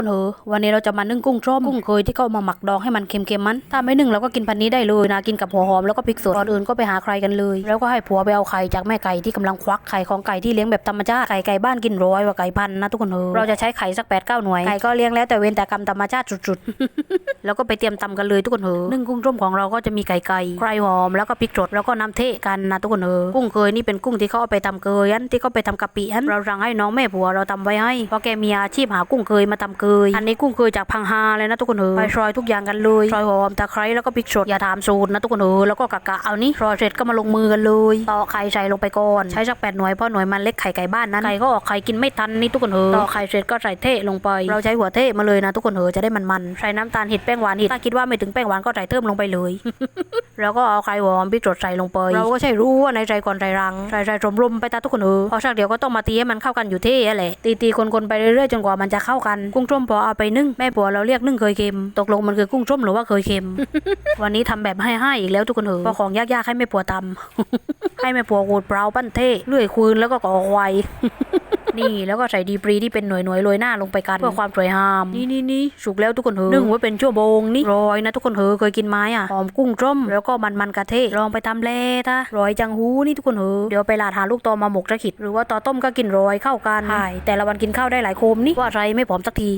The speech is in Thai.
คนเหอะวันนี้เราจะมานึ่งกุ้งส้มกุ้งเคยที่เขาเอามาหมักดองให้มันเค็มๆมัน ถ้าไม่นึ่งเราก็กินพันนี้ได้เลยนะกินกับหัวหอมแล้วก็พริกสดก่อนอื่นก็ไปหาใครกันเลย แล้วก็ให้ผัวไปเอาไข่จากแม่ไก่ที่กำลังควักไข่ของไก่ที่เลี้ยงแบบธรรมชาติไก่ไก่บ้านกินร้อยกว่าไก่พันธุ์นะทุกคนเหอะเราจะใช้ไข่สักแปดเก้าหน่วยไก่ก็เลี้ยงแล้วแต่เว้นแต่กรรมธรรมชาติสุดๆแล้วก็ไปเตรียมตำกันเลยทุกคนเหอะนึ่งกุ้งส้มของเราก็จะมีไก่ไก่ไก่หอมแล้วก็พริกสดแล้วก็น้ำเทะกันนะทุกคนเหอะกุ้งเคยนี่เป็นกุ้งที่เขาเอาไปทำเกยอันที่เขาไปทำกะปิอันเราสั่งให้น้องแม่ผัวเราทำไว้ให้เพราะแกมีอาชีพหากุ้งเคยมาทำเกยอันนี้กุ้งเคยจากพังฮาเลยนะทุกคนเหอะไปซอยทุกอย่างกันเลยซอยหอมตะไคร้แล้วก็พริกสดอย่าถามสูตรนะทุกคนเหอะแล้วก็กะกะเอานี่ซอยเสร็จก็มาลงมือกันเลยตอกไข่ใส่ลงไปก่อนใช้สักแปดหน่วยเพราะหน่วยมันเล็กไข่ไก่บ้านนั้นไก่ก็ออกไข่กินไม่ทันนี่ทุกคนเหอะตอกไข่เสร็จก็ใส่เทะลงไป เราใช้หัวเทะมาเลยนะทุกคนเหอะจะได้มันๆใส่น้ำตาลหิดแป้งหวานหิดถ้าคิดว่าไม่ถึงแป้งหวานก็ใส่เพิ่มลงไปเลยแล้วก็เอาไข่หอมพริกสดใส่ลงไปเราก็ใช่รู้ว่าในใจก่อนใจรังใส่ใส่รมๆไปตาทุกคนเออพอสักเดี๋ยวก็ต้องมาตีให้มันเข้ากันอยู่เท่แหละตีตีๆคนๆไปเรื่อยๆจนกว่ามันจะเข้ากันกุ้งส้มพอเอาไปนึ่งแม่ผัวเราเรียกนึ่งเคยเค็มตกลงมันคือกุ้งส้มหรือว่าเคยเค็ม วันนี้ทำแบบให้ให้อีกแล้วทุกคนเออเพราะของยากๆให้แม่ผัวทำให้แม่ผัวขูดเปล่าปั้นเท่เลื่อยคืนแล้วก็ก่อควาย นี่แล้วก็ใส่ดีปรีที่เป็นหน่วยหน่วยๆโรยหน้าลงไปกันเพื่อความสวยงามนี่นี่นี่สุกแล้วทุกคนเหอะนึ่งไว้เป็นชั่วโมงนี่รอยนะทุกคนเหอะเคยกินไหมอะหอมกุ้งส้มแล้วก็มันมันๆกะเทะลองไปทำแล่ตารอยจังหูนี่ทุกคนเหอะเดี๋ยวไปลาดหาลูกตอมาหมกจะขิด หรือว่าตอต้มก็กินรอยเข้ากันใช่แต่ละวันกินข้าวได้หลายโคมนี่ว่าไรไม่ผอมสักที